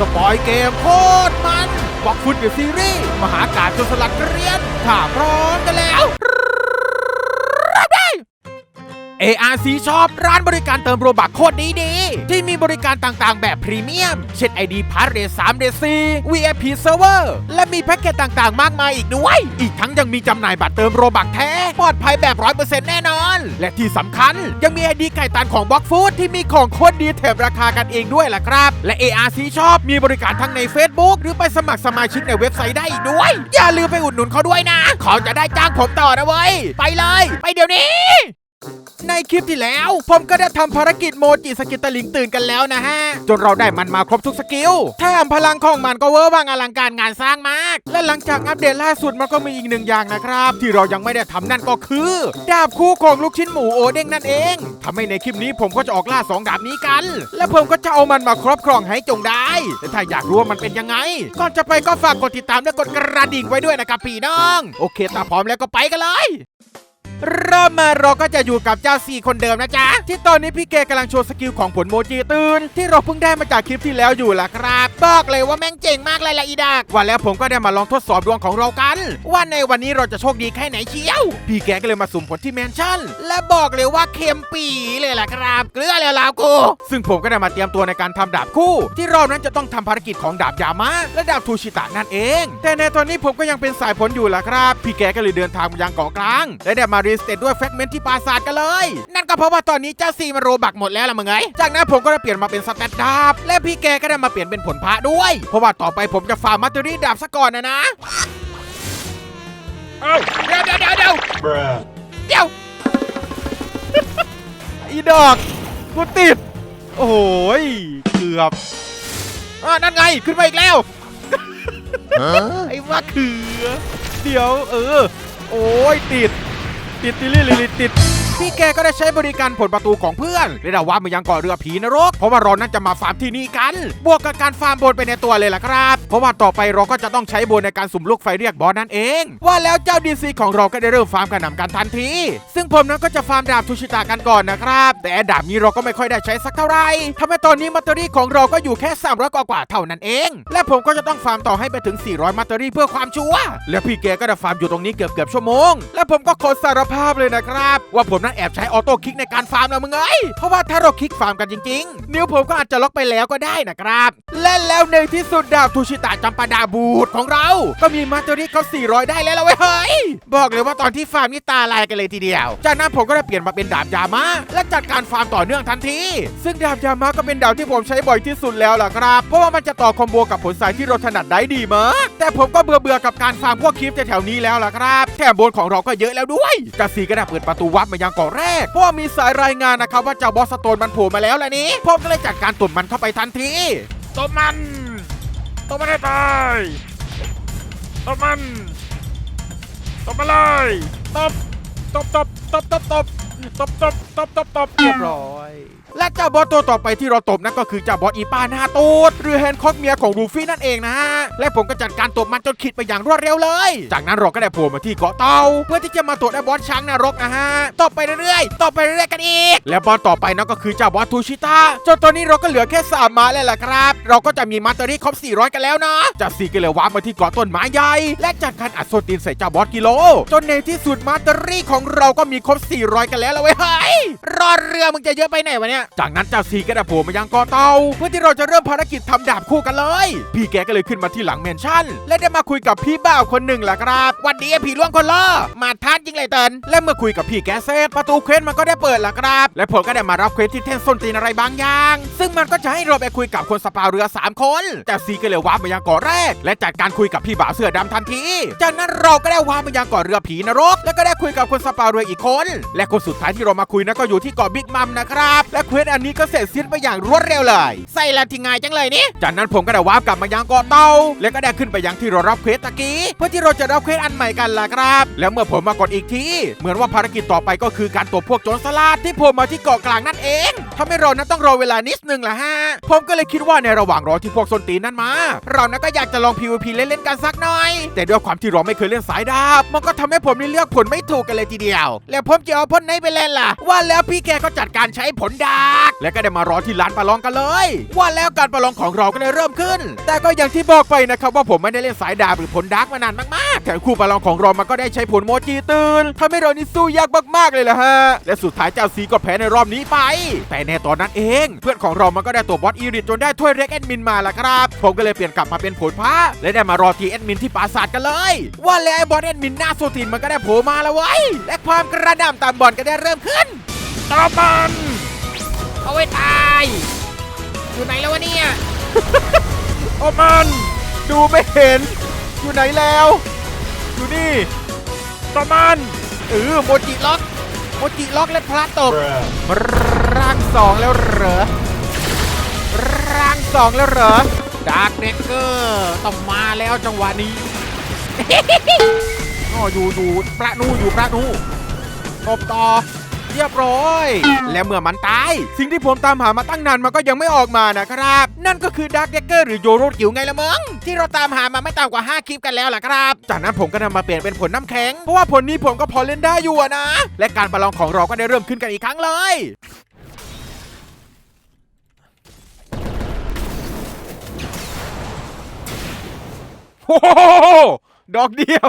สปอยเกมโคตรมันบอกฟุตเดอะซีรีส์มหาการจนสลัดเรียนถ้าพร้อมกันแล้ว ARC ชอบร้านบริการเติมโรบักโคตรดีดีๆ ที่มีบริการต่างๆ แบบพรีเมียม เช่น ID p a s s เร3เร4 VIP Server และมีแพ็กเกจต่างๆ มากมายอีกด้วย อีกทั้งยังมีจำหน่ายบัตรเติมโรบักแท้ ปลอดภัยแบบ 100%แน่นอน และที่สำคัญยังมี ID ไก่ตันของบล็อกฟู้ดที่มีของโคตรดีแถมราคากันเองด้วยล่ะครับ และ ARC ชอบมีบริการทั้งใน Facebook หรือไปสมัครสมาชิกในเว็บไซต์ได้อีกด้วย อย่าลืมไปอุดหนุนเขาด้วยนะ เขาจะได้จ้างผมต่อนะเว้ยไปเลย ไปเดี๋ยวนี้ ในคลิปที่แล้ว ผมก็ได้ทำภารกิจโมจิสกิลตะลิงตื่นกันแล้วนะฮะ จนเราได้มันมาครบทุกสกิลแถมพลังของมันก็เวอร์วังอลังการงานสร้างมาก และหลังจากอัปเดตล่าสุดมันก็มีอีกหนึ่งอย่างนะครับ ที่เรายังไม่ได้ทำนั่นก็คือ ดาบคู่ของลูกชิ้นหมูโอเด้งนั่นเองทำให้ในคลิปนี้ผมก็จะออกล่าสองดาบนี้กัน และผมก็จะเอามันมาครอบครองให้จงได้แต่ถ้าอยากรู้ว่ามันเป็นยังไงก่อนจะไปก็ฝากกดติดตามและกดกระดิ่งไว้ด้วยนะครับพี่น้อง โอเคตาพร้อมแล้วก็ไปกันเลย เริ่มมาเราก็จะอยู่กับเจ้าสี่คนเดิมนะจ๊ะ ที่ตอนนี้พี่เกกำลังโชว์สกิลของผลโมจิตื่น ที่เราเพิ่งได้มาจากคลิปที่แล้วอยู่ล่ะครับบอกเลยว่าแม่งเจ๋งมากเลยละอีดักว่าแล้วผมก็ได้มาลองทดสอบดวงของเรากัน ว่าในวันนี้เราจะโชคดีแค่ไหนเชียว พี่แกก็เลยมาสุ่มผลที่แมนชั่น และบอกเลยว่าเค็มปีเลยล่ะครับเกลือแล้วลาวกูซึ่งผมก็ได้มาเตรียมตัวในการทำดาบคู่ ที่รอบนั้นจะต้องทำภารกิจของดาบยามะและดาบทูชิตะนั่นเอง แต่ในตอนนี้ผมก็ยังเป็นสายผลอยู่ล่ะครับ พี่แกก็เลยเดินทางมายังเกาะกลาง และได้มารีสเตทด้วยแฟกเมนต์ที่ปราสาทกันเลย นั่นก็เพราะว่าตอนนี้เจ้าซีมันโรบักหมดแล้วล่ะมึงไงจากนั้นผมก็ได้เปลี่ยนมาเป็นสแตทดาบ และพี่แกก็ได้มาเปลี่ยนเป็นผลพระด้วย เพราะว่าต่อไปผมจะฟาร์มมัตเตอรี่ดาบซะก่อนนะนะเอ้าเดี๋ยวเดี๋ยวเดี๋ยวเดี๋ยว Bruh. เดี๋ยวอีดอกกูติด โอ้ยเกือบอ่านั่นไงขึ้นมาอีกแล้วไอ้มะเขือ เดี๋ยวเออ โอ้ยติด ติดติลิลิลิติด พี่แกก็ได้ใช้บริการผลประตูของเพื่อนเรียกได้ว่ามันยังกาะเรือผีนรก เพราะว่าเรานั้นจะมาฟาร์มที่นี่กัน บวกกับการฟาร์มบนไปในตัวเลยล่ะครับ เพราะว่าต่อไปเราก็จะต้องใช้บนในการสุ่มลูกไฟเรียกบอสนั่นเอง ว่าแล้วเจ้าดีซีของเราก็ได้เริ่มฟาร์มกระหน่ำกันทันที ซึ่งผมนั้นก็จะฟาร์มดาบทูชิตากันก่อนนะครับ แต่ดาบนี้เราก็ไม่ค่อยได้ใช้สักเท่าไหร่ทำให้ตอนนี้มัตเตอรี่ของเราก็อยู่แค่300กว่าเท่านั้นเอง และผมก็จะต้องฟาร์มต่อให้ไปถึง 400 มัตเตอรี่เพื่อความชัวร์แล้วพี่แกก็จะฟาร์มอยู่ตรงนี้เกือบเกือบชั่วโมง และผมก็ขอสารภาพเลยนะครับ ว่าผมนั้นแอบใช้ออโต้คลิกในการฟาร์มแล้วมึงเอ้ย เพราะว่าถ้าเราคลิกฟาร์มกันจริงๆ นิ้วผมก็อาจจะล็อกไปแล้วก็ได้นะครับ และแล้วในที่สุดดาบทูชิตะจำปาดาบูดของเรา ก็มีมัตเตอรี่เขา400 ได้แล้วเว้ยเฮ้ย บอกเลยว่าตอนที่ฟาร์มนี่ตาลายกันเลยทีเดียว จากนั้นผมก็ได้เปลี่ยนมาเป็นดาบยามะและจัดการฟาร์มต่อเนื่องทันที ซึ่งดาบยามะก็เป็นดาบที่ผมใช้บ่อยที่สุดแล้วล่ะครับ เพราะว่ามันจะต่อคอมโบกับผลสายที่เราถนัดได้ดีมาก แต่ผมก็เบื่อเบื่อกับการฟาร์มพวกคลิปแถวนี้แล้วล่ะครับ แถมบนของเราก็เยอะแล้วด้วยกาซีก็ได้เปิดประตูวับมายังเกาะแรก เพราะว่ามีสายรายงานนะครับว่าเจ้าบอสสโตนมันโผล่มาแล้วแหละนี้ผมก็เลยจัดการตุ่มมันเข้าไปทันทีตบมันตบมันให้ตายตบมันตบมาเลยตบตบตบตบตบตบตบตบตบตบตบเรียบร้อย และเจ้าบอสตัวต่อไปที่เราตบนั่นก็คือเจ้าบอสอีปาหน้าตูดหรือแฮนด์คอกเมียของลูฟี่นั่นเองนะฮะและผมก็จัดการตบมันจนขิดไปอย่างรวดเร็วเลย จากนั้นเราก็ได้โผล่มาที่เกาะเตาเพื่อที่จะมาตรวจไอ้บอสช้างนรกนะฮะตบไปเรื่อยๆตบไปเรื่อยๆกันอีก และบอสต่อไปนั่นก็คือเจ้าบอสทูชิต้าจนตอนนี้เราก็เหลือแค่สามม้าแล้วล่ะครับ เราก็จะมีมาสเตอรี่ครบ 400 กันแล้วนะจากสี่ก็เลยวาร์ปมาที่เกาะต้นไม้ใหญ่และจัดการอัดโซตินใส่เจ้าบอสกิโล จนในที่สุดมาสเตอรี่ของเราก็มีครบ 400 กันแล้วละเว้ยรอเรือมึงจะเยอะไปไหนวะเนี่ยจากนั้นเจ้าซีก็ได้โผล่มายังเกาะเตาเพื่อที่เราจะเริ่มภารกิจทำดาบคู่กันเลย พี่แกก็เลยขึ้นมาที่หลังแมนชั่น และได้มาคุยกับพี่บ่าวคนหนึ่งแหละครับวันดีพี่ล่วงคนล่อมาทัดจริงเลยเตินและเมื่อคุยกับพี่แกเสร็จประตูเควสมันก็ได้เปิดแหล้วครับ และผมก็ได้มารับเควสที่เท่นส้นตีนอะไรบางอย่าง ซึ่งมันก็จะให้เราไปคุยกับคนสปาเรือ 3 คนแต่ซีก็เลยวาร์ปมายังเกาะแรก และจัดการคุยกับพี่บ่าวเสื้อดำทันทีจากนั้นเราก็ได้วาร์ปมายังเกาะเรือผีนรก แล้วก็ได้คุยกับคนสปาเรืออีกคน และคนสุดท้ายที่เรามาคุยนั้นก็อยู่ที่เกาะบิ๊กมัมนะครับและเควสอันนี้ก็เสร็จสิ้นไปอย่างรวดเร็วเลย ใส่ละที่ง่ายจังเลยนี่ จากนั้นผมก็ได้วาร์ปกลับมายังเกาะเตาและก็ได้ขึ้นไปยังที่เรารับเควสตะกี้ เพื่อที่เราจะรับเควสอันใหม่กันล่ะครับ แล้วเมื่อผมมากดอีกที เหมือนว่าภารกิจต่อไปก็คือการตบพวกโจรสลัดที่ผมมาที่เกาะกลางนั่นเอง ทำให้เรานั้นต้องรอเวลานิดนึงล่ะฮะ ผมก็เลยคิดว่าในระหว่างรอที่พวกสนตีนนั้นมา เรานั้นก็อยากจะลอง PVP เล่นๆกันสักหน่อย แต่ด้วยความที่เราไม่เคยเล่นสายดาบ มันก็ทำให้ผมเลือกผลไม่ถูกกันเลยทีเดียว แล้วผมจะเอาผลไหนไปเล่นล่ะ ว่าแล้วพี่แกก็จัดการใช้ผลดาบและก็ได้มารอที่ร้านประลองกันเลย ว่าแล้วการประลองของเราก็ได้เริ่มขึ้น แต่ก็อย่างที่บอกไปนะครับว่าผมไม่ได้เล่นสายดาบหรือผลดาร์กมานานมากๆแถมคู่ประลองของเรามันก็ได้ใช้ผลโมจิตื่นทำให้เรานี่สู้ยากมากๆเลยล่ะฮะและสุดท้ายเจ้าซีก็แพ้ในรอบนี้ไปแต่ในตอนนั้นเอง เพื่อนของเรามันก็ได้ตัวบอสอีริตจนได้ถ้วยเร็กแอดมินมาละครับ ผมก็เลยเปลี่ยนกลับมาเป็นผลพระและได้มารอทีแอดมินที่ปราสาทกันเลย ว่าแล้วไอ้บอสแอดมินหน้าโซตินมันก็ได้โผล่มาแล้วเว้ยและความกระหน่ำตามบอลก็ได้เริ่มขึ้นต่อมันเอาไว้ตาย อยู่ไหนแล้ววะเนี่ย โอ้มัน ดูไม่เห็น อยู่ไหนแล้ว อยู่นี่ต่อมันเออโมจิล็อก โมจิล็อกและพระตกร่างสองแล้วเหรอร่างสองแล้วเหรอดาร์กเดกเกอร์ต้องมาแล้วจังหวะนี้อ๋ออยู่อยู่พระนูอยู่พระนูตบต่อ เรียบร้อย และเมื่อมันตาย สิ่งที่ผมตามหามาตั้งนานมันก็ยังไม่ออกมานะครับ นั่นก็คือดาร์กเดกเกอร์หรือโยโรกิวไงละมึงที่เราตามหามาไม่ต่ำกว่า 5 คลิปกันแล้วล่ะครับ จากนั้นผมก็นำมาเปลี่ยนเป็นผลน้ำแข็ง เพราะว่าผลนี้ผมก็พอเล่นได้อยู่นะ และการประลองของเราก็ได้เริ่มขึ้นกันอีกครั้งเลยโอ้โหดอกเดียว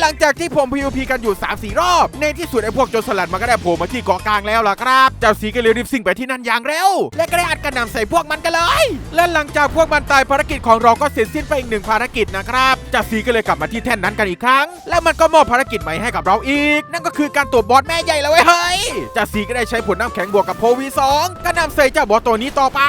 หลังจากที่ผม PVP กันอยู่3 4รอบ ในที่สุดไอ้พวกโจรสลัดมันก็ได้โผล่มาที่เกาะกลางแล้วล่ะครับ เจ้าสีก็เลยรีบสิ่งไปที่นั่นอย่างเร็ว และก็ได้อัดกระหน่ำใส่พวกมันกันเลย และหลังจากพวกมันตายภารกิจของเราก็เสร็จสิ้นไปอีกหนึ่งภารกิจนะครับเจ้าสีก็เลยกลับมาที่แท่นนั้นกันอีกครั้ง และมันก็มอบภารกิจใหม่ให้กับเราอีก นั่นก็คือการตรวจบอสแม่ใหญ่แล้วเว้ยเฮ้ยเจ้าสีก็ได้ใช้ผลน้ำแข็งบวกกับโพวีสองกระหน่ำใส่เจ้าบอสตัวนี้ต่อไป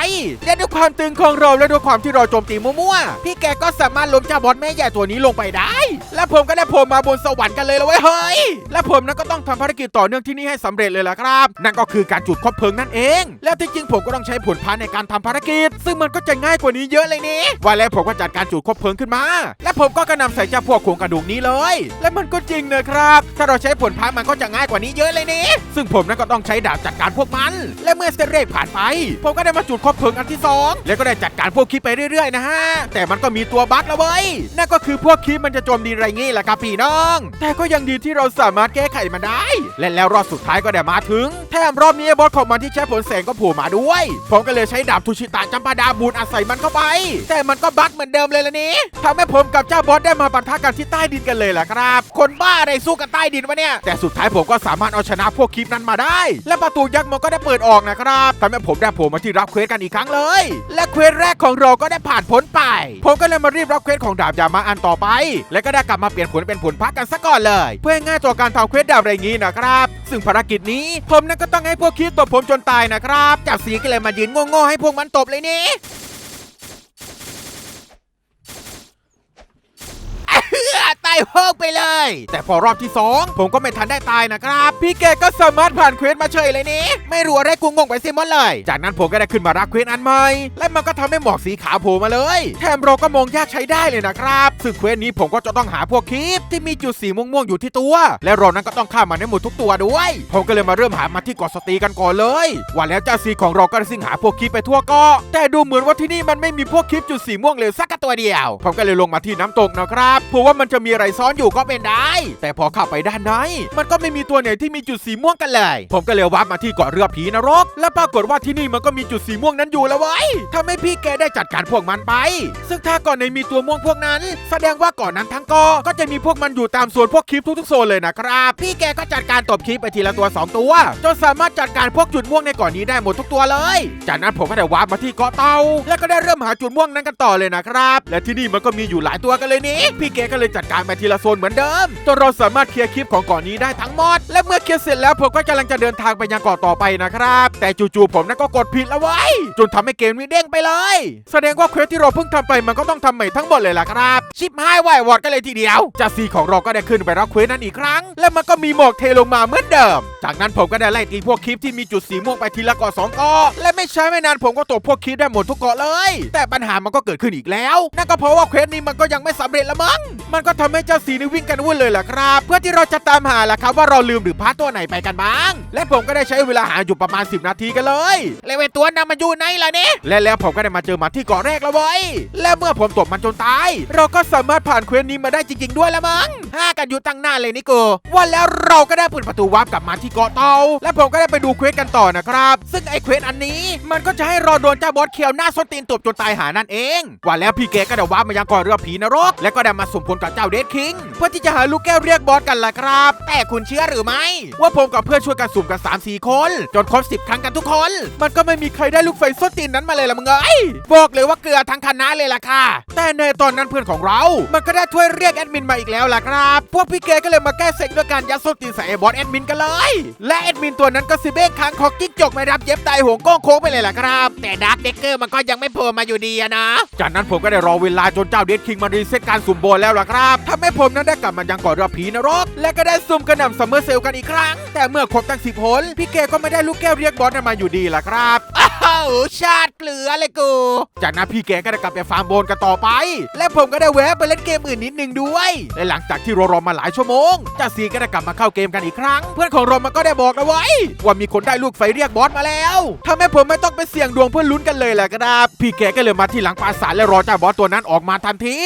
และด้วยความตึงของเราและด้วยความที่เราโจมตีมั่วๆพี่แกก็สามารถล้มเจ้าบอสแม่ใหญ่ตัวนี้ลงไปได้ และผมก็ได้โผล่มาบนสวรรค์กันเลยละเว้ยเฮ้ย และผมนั้นก็ต้องทำภารกิจต่อเนื่องที่นี่ให้สำเร็จเลยล่ะครับ นั่นก็คือการจุดคบเพลิงนั่นเอง และที่จริงผมก็ต้องใช้ผลพาในการทำภารกิจ ซึ่งมันก็จะง่ายกว่านี้เยอะเลยนี่ว่าแล้วผมก็จัดการจุดคบเพลิงขึ้นมา และผมก็กระนำใส่เจ้าพวกโครงกระดูกนี้เลย และมันก็จริงนะครับ ถ้าเราใช้ผลพามันก็จะง่ายกว่านี้เยอะเลยนี่ซึ่งผมนั้นก็ต้องใช้ดาบจัดการพวกมัน และเมื่อเซตเรกผ่านไป ผมก็ได้มาจุดคบเพลิงอันที่สองแล้วก็ได้จัดการพวกคลิปไปเรื่อยๆนะฮะแต่มันก็มีตัวบั๊กแล้วเว้ยนั่นก็คือพวกคลิปมันจะโจมดีไรงี้แหละครับพี่น้องแต่ก็ยังดีที่เราสามารถแก้ไขมันได้ และแล้วรอบสุดท้ายก็ได้มาถึง แถมรอบนี้บอสของมันที่ใช้ผลแสงก็ผล่มาด้วย ผมก็เลยใช้ดาบทูชิตะจำปาดาบูนอาศัยมันเข้าไป แต่มันก็บั๊กเหมือนเดิมเลยละนี้ทำให้ผมกับเจ้าบอสได้มาปะทะกันที่ใต้ดินกันเลยแหละครับ คนบ้าอะไรสู้กันใต้ดินวะเนี่ย แต่สุดท้ายผมก็สามารถเอาชนะพวกคลิปนั้นมาได้ และประตูยักษ์มันก็ได้เปิดออกนะครับทำให้ผมได้ผล่มาที่รับเควสกันอีกครั้งเลย และเควสแรกของเราก็ได้ผ่านพ้นไป ผมก็เลยมารีบรับเควสของดาบยามาอันต่อไป และก็ได้กลับมาเปลี่ยนผลเป็นผลพักกันซะก่อนเลย เพื่อง่ายต่อการทำเควสดาบอะไรงี้นะครับ ซึ่งภารกิจนี้ผมนั้นก็ต้องให้พวกคิดตบผมจนตายนะครับ จับสีกันเลยมายืนโง่ๆให้พวกมันตบเลยนี่ ตายโฮกไปเลย แต่พอรอบที่ 2 ผมก็ไม่ทันได้ตายนะครับ พี่แกก็สามารถผ่านเควสมาเฉยเลยนี่ไม่รู้อะไรกูงงไปซิมอนเลย จากนั้นผมก็ได้ขึ้นมารับเควสอันใหม่ และมันก็ทำให้หมอกสีขาวโผล่มาเลย แถมเราก็มองยากใช้ได้เลยนะครับ ซึ่งเควสนี้ผมก็จะต้องหาพวกคลิปที่มีจุดสีม่วงๆอยู่ที่ตัว และเรานั้นก็ต้องฆ่ามันให้หมดทุกตัวด้วย ผมก็เลยมาเริ่มหามาที่เกาะสตีกันก่อนเลยว่าแล้วเจ้าสีของเราก็ได้สิงหาพวกคลิปไปทั่วเกาะแต่ดูเหมือนว่าที่นี่มันไม่มีพวกคลิปจุดสีม่วงเลยสักตัวเดียว ผมก็เลยลงมาที่น้ำตกนะครับเพราะว่ามันจะมีอะไรซ้อนอยู่ก็เป็นได้ แต่พอเข้าไปด้านในมันก็ไม่มีตัวไหนที่มีจุดสีม่วงกันเลย ผมก็เลยวับมาที่เกาะเรือผีนรก และปรากฏว่าที่นี่มันก็มีจุดสีม่วงนั้นอยู่แล้วเว้ยทำให้พี่แกได้จัดการพวกมันไป ซึ่งถ้าเก่อนในมีตัวม่วงพวกนั้น แสดงว่าก่อนนั้นทั้งเกาะก็จะมีพวกมันอยู่ตามส่วนพวกคลิปทุกๆโซนเลยนะครับ พี่แกก็จัดการตบคลิปไปทีละตัวสองตัวจนสามารถจัดการพวกจุดม่วงในเกาะนี้ได้หมดทุกตัวเลย จากนั้นผมก็ได้วาร์ปมาที่เกาะเตา แล้วก็ได้เริ่มหาจุดม่วงนั้นกันต่อเลยนะครับ และที่นี่มันก็มีอยู่หลายตัวกันเลยนี่พี่แกก็เลยจัดการไปทีละโซนเหมือนเดิมจนเราสามารถเคลียร์คลิปของเกาะนี้ได้ทั้งหมด และเมื่อเคลียร์เสร็จแล้วผมก็กำลังจะเดินทางไปยังเกาะต่อไปนะครับ แต่จู่ๆผมนั้นก็กดผิดแล้วไว้ยจนทำให้เกมนี้เด้งไปเลย แสดงว่าเควสที่เราเพิ่งทำไปมันก็ต้องทำใหม่ทั้งหมดเลยล่ะครับ ชิปหายไหววอดกันเลยทีเดียวจัสซีของเราก็ได้ขึ้นไปรับเควสนั้นอีกครั้ง และมันก็มีหมอกเทลงมาเหมือนเดิม จากนั้นผมก็ได้ไล่ตีพวกคลิปที่มีจุดสีม่วงไปทีละเกาะสองเกาะและไม่ใช้ไม่นานผมก็ตกพวกคลิปได้หมดทุกเกาะเลย แต่ปัญหามันก็เกิดขึ้นอีกแล้ว นั่นก็เพราะว่าเควสนี้มันก็ยังไม่สำเร็จละมั้งมันก็ทำให้เจ้าสีนี่วิ่งกันวุ่นเลยล่ะครับ เพื่อที่เราจะตามหาล่ะครับว่าเราลืมหรือพลาดตัวไหนไปกันบ้าง และผมก็ได้ใช้เวลาหาอยู่ประมาณ 10 นาทีกันเลยแล้วไอตัวนั้นมันอยู่ไหนล่ะเนี่ยและแล้วผมก็ได้มาเจอมันที่เกาะแรกแล้วเว้ยและเมื่อผมตบมันจนตาย เราก็สามารถผ่านเควสนี้มาได้จริง ๆ ด้วยละมั้งห้ากันอยู่ตั้งหน้าเลยนี่กูว่าแล้วเราก็ได้เปิดประตูวาร์ปกลับมาที่เกาะเตาและผมก็ได้ไปดูเควสกันต่อนะครับ ซึ่งไอ้เควสอันนี้มันก็จะให้ราโดนเจ้าบอสเคียวหน้าสตีนตบจนตายหานั่นเองว่าแล้วพี่เกก็ได้วามายังเกาะเรือผีนรก และก็ได้มาสมพลกับเจ้าเดดคิงเพื่อที่จะหาลูกแก้วเรียกบอสกันล่ะครับ แต่คุณเชื่อหรือไม่ ว่าผมกับเพื่อนช่วยกันสุ่มกัน3 4คน จนครบ10ครั้งกันทุกคน มันก็ไม่มีใครได้ลูกไฟส้นตีนนั้นมาเลยละมึงเอ้ยบอกเลยว่าเกลือทั้งคณะเลยล่ะค่ะ แต่ในตอนนั้นเพื่อนของเรา มันก็ได้ช่วยเรียกแอดมินมาอีกแล้วล่ะครับ พวกพี่เกก็เลยมาแก้เซ็งด้วยการยัดส้นตีนใส่บอสแอดมินกันเลยและแอดมินตัวนั้นก็สิเบ้งค้างคอกิ๊กจกไม่รับเย็บไตหัวก้งโค้งไปเลยล่ะครับ แต่ดาร์คเด็กเกอร์มันก็ยังไม่โผล่มาอยู่ดีนะ จากนั้นผมก็ได้รอเวลาจนเจ้าเดดคิงมารีเซ็ตการสุ่มโบนแล้วล่ะครับทำให้ผมนั้นได้กลับมายังกาะเรือผีนรก และก็ได้สุ่มกระหน่ำซัมเมอร์เซลกันอีกครั้ง แต่เมื่อครบตั้งสิบผลพี่เกก็ไม่ได้ลูกแก้วเรียกบอสนั้นมาอยู่ดีล่ะครับอ้าวชาติเกลือเลยกู จากนั้นพี่แกก็ได้กลับไปฟาร์มโบนกันต่อไป และผมก็ได้แวะไปเล่นเกมอื่นนิดนึงด้วยและหลังจากที่รอรอมาหลายชั่วโมงจ่าซีก็ได้กลับมาเข้าเกมกันอีกครั้ง เพื่อนของรามันก็ได้บอกเอาไว้ว่ามีคนได้ลูกไฟเรียกบอสมาแล้วทำให้ผมไม่ต้องไปเสี่ยงดวงเพื่อลุ้นกันเลยแหละครับพี่แกก็เลยมาที่หลังปราสาทและรอเจ้าบอสตัวนั้นออกมาทันที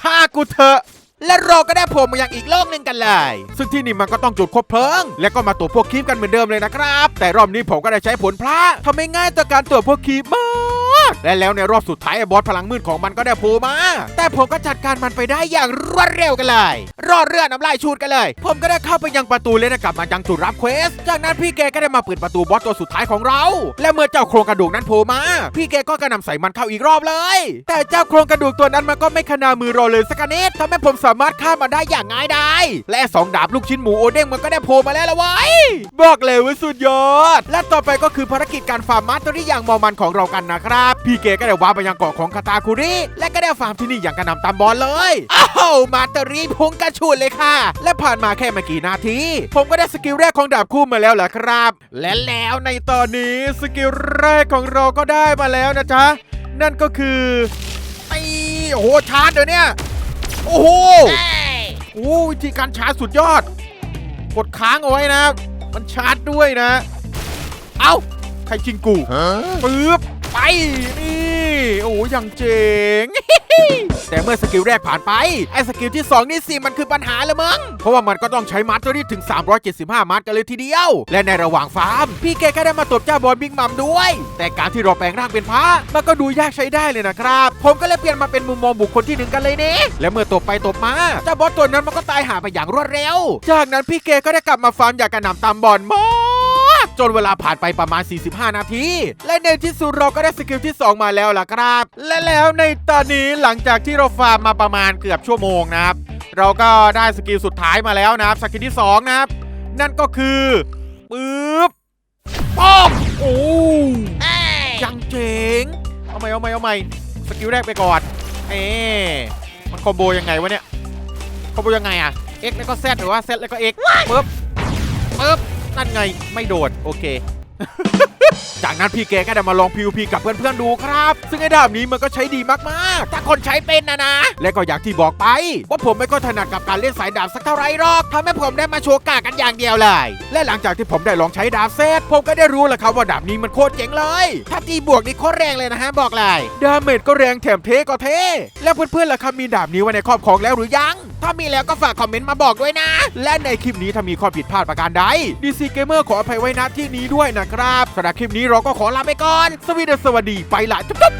ฆ่ากูเถอะและเราก็ได้โผล่มาอยังอีกโลกหนึ่งกันเลย ซึ่งที่นี่มันก็ต้องจุดคบเพลิง แล้วก็มาตรวจพวกคีบกันเหมือนเดิมเลยนะครับ แต่รอบนี้ผมก็ได้ใช้ผลพระทำให้ง่ายต่อการตรวจพวกคีบมาก และแล้วในรอบสุดท้ายไอ้บอสพลังมืดของมันก็ได้โผล่มา แต่ผมก็จัดการมันไปได้อย่างรวดเร็วกันเลย รอดเรือน้ำลายชูดกันเลย ผมก็ได้เข้าไปยังประตูและได้กลับมายังจุดรับเควส จากนั้นพี่แกก็ได้มาเปิดประตูบอสตัวสุดท้ายของเรา และเมื่อเจ้าโครงกระดูกนั้นโผล่มา พี่แกก็กระนำใส่มันเข้าอีกรอบเลย แต่เจ้าโครงกระดูกตัวนั้นมันก็ไม่ขนามือเราเลยสักนิดทำให้ผมสามารถฆ่ามันได้อย่างง่ายดายและสองดาบลูกชิ้นหมูโอเด้งมันก็ได้โผล่มาแล้วละว้บอกเลยว่าสุดยอด และต่อไปก็คือภารกิจการฟาร์มมาสเตอรี่อย่างมอมันของเรากันนะครับพี่เกก็ได้ว้าร์ปไปยังเกาะของคาตาคุริและก็ได้ฟาร์มที่นี่อย่างกระหนำตามบอลเลยอ้าวมาสเตอรี่พุงกระชุดเลยค่ะ และผ่านมาแค่ไม่กี่นาที ผมก็ได้สกิลแรกของดาบคู่มาแล้วแหละครับ และแล้วในตอนนี้สกิลแรกของเราก็ได้มาแล้วนะจ๊ะนั่นก็คือไอ้โอ้โหชาร์จเดี๋ยวเนี้ยโอ้โหโอ้วิธีการชาร์จสุดยอด กดค้างเอาไว้นะ มันชาร์จด้วยนะ เอ้า ใครชิงกูปึ๊บ ไป นี่ โอ้ยังเจ๋งแต่เมื่อสกิลแรกผ่านไป ไอ้สกิลที่ 2 นี่สิมันคือปัญหาเลยมั้งเพราะว่ามันก็ต้องใช้มัดตัวนี้ถึง 375 มัดกันเลยทีเดียว และในระหว่างฟาร์ม พี่แกก็ได้มาตบเจ้าบอลบิ๊กมัมด้วย แต่การที่เราแปลงร่างเป็นพระมันก็ดูยากใช้ได้เลยนะครับ ผมก็เลยเปลี่ยนมาเป็นมุมมองบุคคลที่หนึ่งกันเลยเนี่และเมื่อตบไปตบมาเจ้าบอสตัวนั้นมันก็ตายหาไปอย่างรวดเร็ว จากนั้นพี่เกก็ได้กลับมาฟาร์มอย่างกระหน่ำตามบอลมาก จนเวลาผ่านไปประมาณ 45 นาที และในที่สุดเราก็ได้สกิลที่ 2 มาแล้วล่ะครับ และแล้วในตอนนี้หลังจากที่เราฟาร์มมาประมาณเกือบชั่วโมงนะครับ เราก็ได้สกิลสุดท้ายมาแล้วนะครับ สกิลที่ 2 นะครับ นั่นก็คือปึ๊บป๊อบโอ้ยังเจ๋งเอาใหม่เอาใหม่เอาใหม่สกิลแรกไปก่อนเอ๊ะมันคอมโบยังไงวะเนี่ยคอมโบยังไงอะ X แล้วก็ Z หรือว่า Z แล้วก็ X ปึ๊บปึ๊บ นั่นไงไม่โดด โอเค จากนั้นพี่เกก็ได้มาลอง PVP กับเพื่อนๆดูครับ ซึ่งไอ้ดาบนี้มันก็ใช้ดีมากๆ ถ้าคนใช้เป็นนะนะ และก็อย่างที่บอกไป ว่าผมไม่ก็ถนัดกับการเล่นสายดาบสักเท่าไหรหรอกทำให้ผมได้มาโชว์กากันอย่างเดียวเลย และหลังจากที่ผมได้ลองใช้ดาบเซตผมก็ได้รู้แหละครับว่าดาบนี้มันโคตรเจ๋งเลย ถ้าตีบวกนี่โคตรแรงเลยนะฮะบอกเลย ดาเมจก็แรงแถมเทก็เท แล้วเพื่อนๆล่ะครับมีดาบนี้ไว้ในครอบครองแล้วหรือยัง ถ้ามีแล้วก็ฝากคอมเมนต์มาบอกด้วยนะ และในคลิปนี้ถ้ามีข้อผิดพลาดประการใด DC Gamer ขออภัยไว้ณที่นี้ด้วยนะครับสำหรับคลิปนี้เราก็ขอลาไปก่อน สวีดสวัสดีไปละจุ๊บ